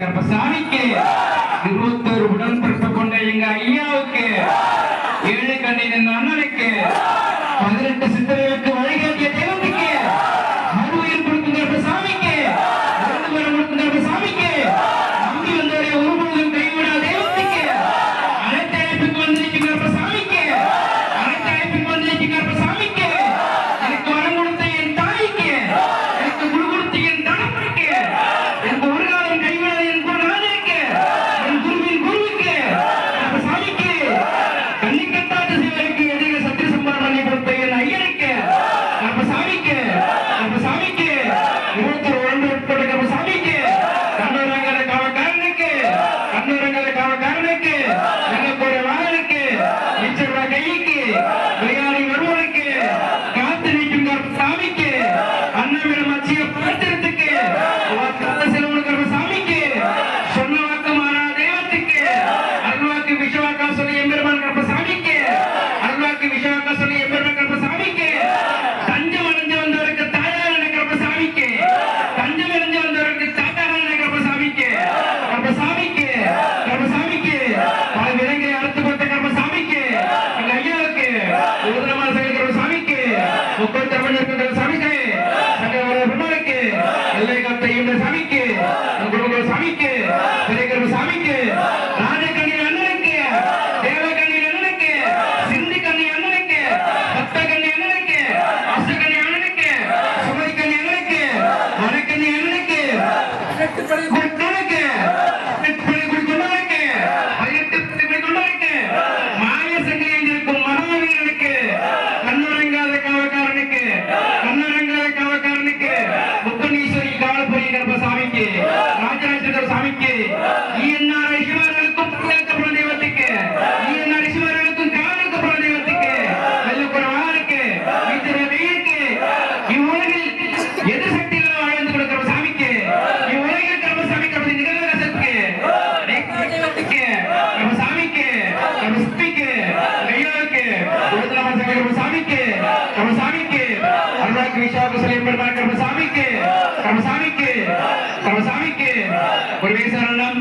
கர்ப்பசாமிக்கு சனிக்கு சிவாக்கு சொல்லி என்பதுதான் கருமசாமிக்கு. கருமசாமிக்கு. கருமசாமிக்கு. ஒரு வயசான